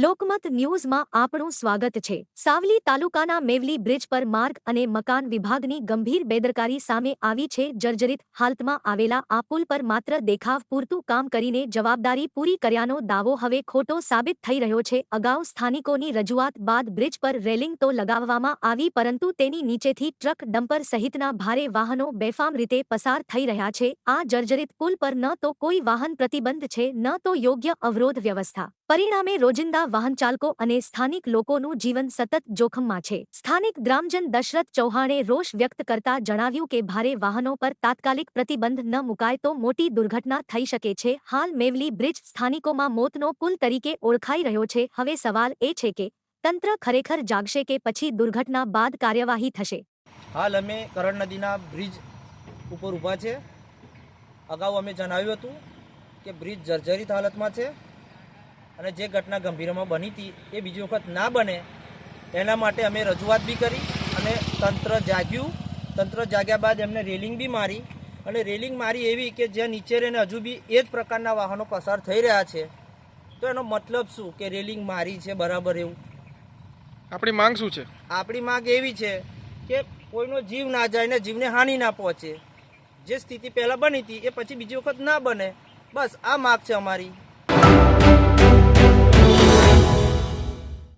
લોકમત ન્યૂઝમાં આપણું સ્વાગત છે. સાવલી તાલુકાના મેવલી બ્રિજ પર માર્ગ અને મકાન વિભાગની ગંભીર બેદરકારી સામે આવી છે. જર્જરિત હાલતમાં આવેલા આ પુલ પર માત્ર દેખાવ પૂરતું કામ કરીને જવાબદારી પૂરી કર્યાનો દાવો હવે ખોટો સાબિત થઈ રહ્યો છે. અગાઉ સ્થાનિકોની રજૂઆત બાદ બ્રિજ પર રેલિંગ તો લગાવવામાં આવી પરંતુ તેની નીચેથી ટ્રક ડમ્પર સહિતના ભારે વાહનો બેફામ રીતે પસાર થઈ રહ્યા છે. આ જર્જરિત પુલ પર ન તો કોઈ વાહન પ્રતિબંધ છે, ન તો યોગ્ય અવરોધ વ્યવસ્થા. પરિણામે રોજિંદા વાહન ચાલકો અને સ્થાનિક લોકોનું જીવન સતત જોખમમાં છે. સ્થાનિક ગ્રામજન દશરથ ચૌહાણે રોષ વ્યક્ત કરતા જણાવ્યું કે ભારે વાહનો પર તાત્કાલિક પ્રતિબંધ ન મુકાય તો મોટી દુર્ઘટના થઈ શકે છે. હાલ મેવલી બ્રિજ સ્થાનિકોમાં મોતનો પુલ તરીકે ઓળખાઈ રહ્યો છે. હવે સવાલ એ છે કે, તંત્ર ખરેખર જાગશે કે પછી દુર્ઘટના બાદ કાર્યવાહી થશે? હાલ અમે કરણ નદીના બ્રિજ ઉપર ઊભા છે. અગાઉ અમે જણાવ્યું હતું કે બ્રિજ જર્જરિત હાલતમાં છે. અને જે ઘટના ગંભીરમાં બની હતી એ બીજી વખત ના બને એના માટે અમે રજૂઆત બી કરી અને તંત્ર જાગ્યું. તંત્ર જાગ્યા બાદ એમને રેલિંગ બી મારી અને રેલિંગ મારી એવી કે જ્યાં નીચે રહીને હજુ બી એ જ પ્રકારના વાહનો પસાર થઈ રહ્યા છે. તો એનો મતલબ શું કે રેલિંગ મારી છે બરાબર એવું? આપણી માંગ શું છે? આપણી માંગ એવી છે કે કોઈનો જીવ ના જાય ને જીવને હાનિ ના પહોંચે. જે સ્થિતિ પહેલાં બની હતી એ પછી બીજી વખત ના બને. બસ આ માગ છે અમારી.